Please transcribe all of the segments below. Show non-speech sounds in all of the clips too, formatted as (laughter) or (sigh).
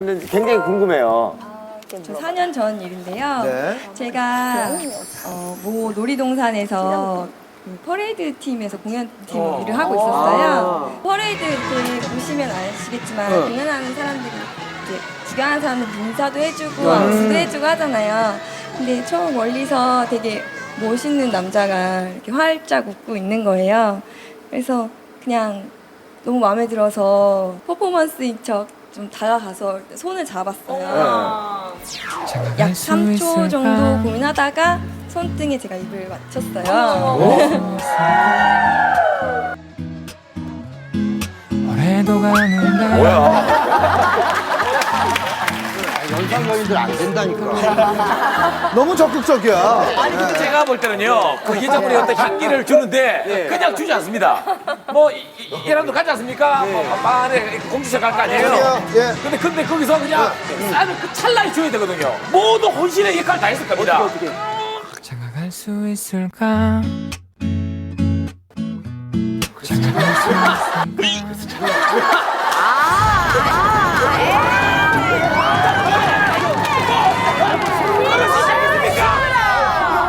굉장히 궁금해요. 저 4년 전 일인데요. 네. 제가 어, 모 놀이동산에서 그 퍼레이드 팀에서 공연팀 일을 하고 있었어요. 퍼레이드 이렇게 보시면 아시겠지만 공연하는 사람들이 이제 구경하는 사람들 인사도 해주고 악수도 해주고 하잖아요. 근데 처음 멀리서 되게 멋있는 남자가 이렇게 활짝 웃고 있는 거예요. 그래서 그냥 너무 마음에 들어서 퍼포먼스인 척 좀 다가가서 손을 잡았어요. 약 3초 정도 고민하다가 손등에 제가 입을 맞췄어요. 올해도 가는 날 뭐야? (laughs) 연상적인들 안 된다니까. 너무 적극적이야. 아니 근데 제가 볼 때는요 그 여자분이 어떤 향기를 주는데 그냥 주지 않습니다 뭐 이- 이- 이라도 가지 않습니까 뭐 안에 공주차 갈거 아니에요 예. 근데 근데 거기서 그냥 쌀을 그 찰나에 줘야 되거든요 모두 혼신의 역할을 다 했을 겁니다 장가갈 수 있을까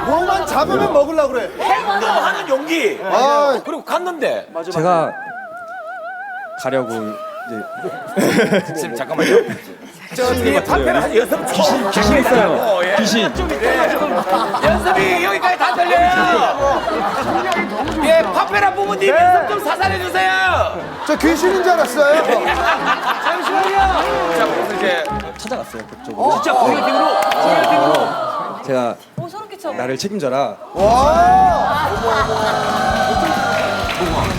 뭐만 잡으면 먹으려고 그래. 행동하는 용기 아, 그리고 갔는데 제가 가려고 이제. 지금 잠깐만요. 저 뒤에 판패를 한 여섯 번 귀신 귀신 있어요. 귀신. 연습이 여기까지 다 들려요. 예 판패라 부모님 연습 좀 사살해 주세요. 저 귀신인 줄 알았어요. 잠시만요. 자 그래서 이제 찾아갔어요 그쪽으로. 진짜 공연팀으로? 제가 나를 책임져라. 근데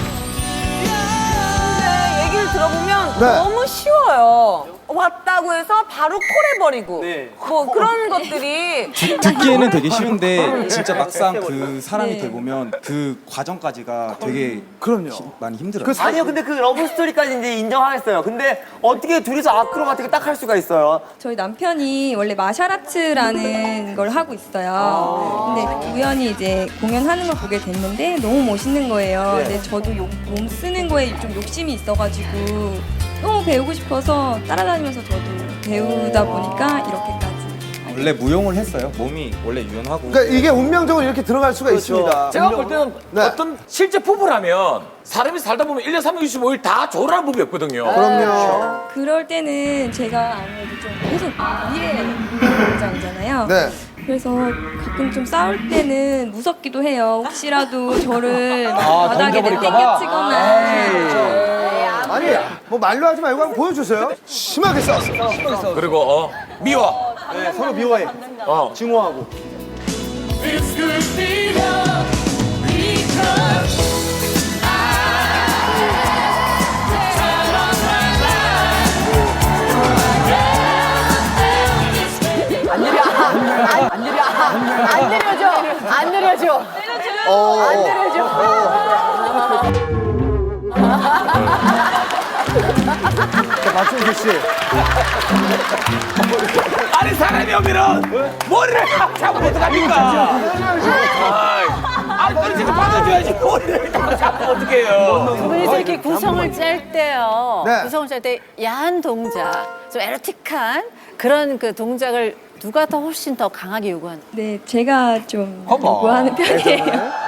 너무 쉬워요. 왔다고 해서 바로 콜해 버리고 뭐 그런 것들이 (laughs) 듣기에는 되게 쉬운데 진짜 막상 그 사람이 네. 돼 보면 그 과정까지가 되게 그럼요. 힘- 많이 힘들어요. 그 사- 아니요, 근데 그 러브 스토리까지 이제 인정하겠어요. 근데 어떻게 둘이서 아크로바틱을 딱 할 수가 있어요? 저희 남편이 원래 마샤라츠라는 걸 하고 있어요. 근데 우연히 이제 공연하는 걸 보게 됐는데 너무 멋있는 거예요. 근데 저도 욕- 몸 쓰는 거에 좀 욕심이 있어가지고 너무 배우고 싶어서 따라다니면서 저도 배우다 보니까 이렇게까지. 원래 무용을 했어요. 몸이 원래 유연하고. 그러니까 이게 운명적으로 이렇게 들어갈 수가 있습니다. 제가 볼 때는 네. 어떤 실제 부부라면 사람이 살다 보면 1년 365일 다 조라는 법이 없거든요. 그럼요. 그럴 때는 제가 아무래도 좀 계속 위에 있는 입장이잖아요. 네. 그래서 가끔 좀 싸울 때는 무섭기도 해요. 혹시라도 저를 바닥에 내팽개치거나. 아 니, 뭐 말로 하지 말고 한번 보여주세요. 심하게 싸웠어. 그리고 어, 미워. 네, 서로 미워해. 어. 증오하고. 안 느려져, 안 느려져, 어, 안 어. 느려져. 자, 박준규 씨. 아니 사람이 오면은 머리를 딱 잡으면 어떡합니까? 아이, 안 떨어지고 받아줘야지 머리를 딱 잡으면 어떡해요. 그래서 이렇게 구성을 짤 때요. 네. 구성을 짤 때 야한 동작, 좀 에로틱한 그런 그 동작을 누가 더 훨씬 더 강하게 요구하는? 네, 제가 좀 요구하는 편이에요.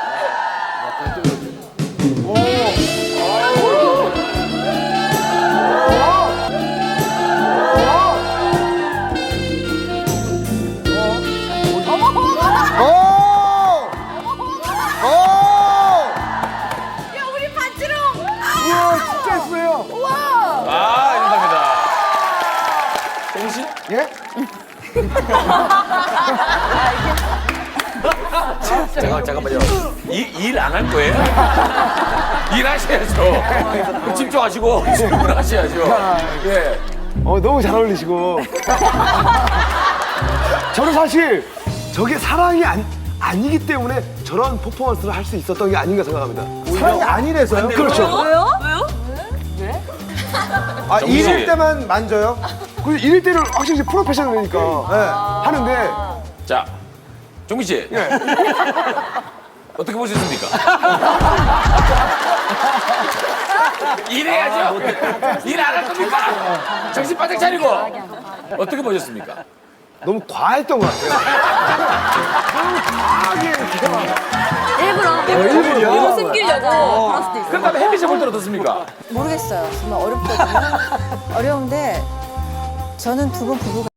잠깐, 잠깐만요. 일 안 할 거예요? 일하셔야죠. 집중하시고 질문을 하셔야죠. 예. 어, 너무 잘 어울리시고. 저는 사실 저게 사랑이 아니, 아니기 때문에 저런 퍼포먼스를 할 수 있었던 게 아닌가 생각합니다. 사랑이 아니래서요? 그렇죠. 왜요? 왜요? 아, 정신. 일일 때만 만져요? 그 이럴 때는 확실히 프로페셔널이니까 하는데 자, 종민 씨. (laughs) 어떻게 보셨습니까? (laughs) 일해야죠. 일 안 할 겁니까? 정신 바짝 차리고. 어떻게 보셨습니까? 너무 과했던 것 같아요. 일부러 일부러 숨기려고 그럴 수도 있어. 그 다음에 혜미 씨볼 때는 어떻습니까? 모르겠어요. 정말 어렵거든요. 어려운데 저는 두 분 부부가